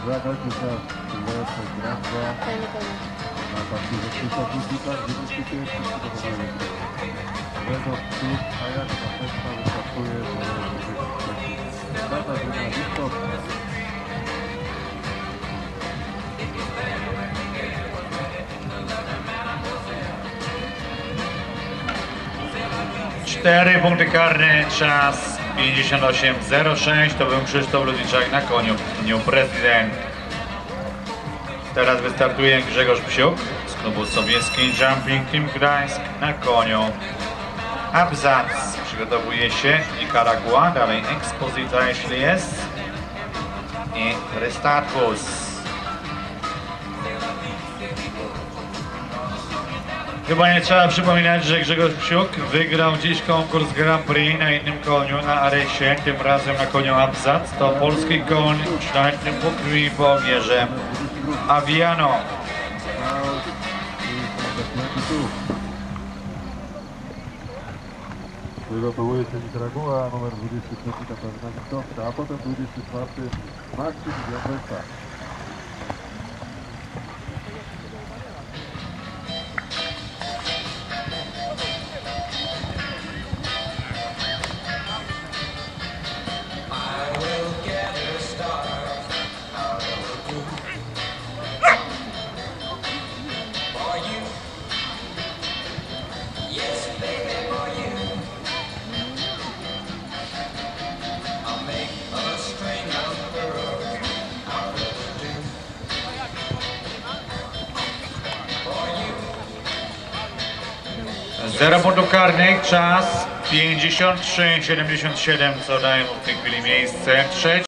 Congratulations to Lord for Gracia. Na partido Chico Física, Wikipedia, Będą tu, a ja na festa występuję do Rada Żurnalistów. Cztery punkty karne, czas 58.06. To był Krzysztof Ludziczak na koniu dniu prezydent. Teraz wystartuje Grzegorz Psiuk z klubu Sobieski Jumping Team Gdańsk na koniu. Abzac przygotowuje się Nicaragua, dalej Exposita jeśli jest i Restatus. Chyba nie trzeba przypominać, że Grzegorz Psiuk wygrał dziś konkurs Grand Prix na innym koniu, na Aresie, tym razem na koniu Abzat. To polski koń w czarnym pokrywi po ogierze Aviano. Przygotowuje się Nicaragua, numer 23 Katarzyna Witowska, a potem 24 Maksym Wiatreka. Zero punktów karnych, czas 53,77, co daje mu w tej chwili miejsce. Trzeci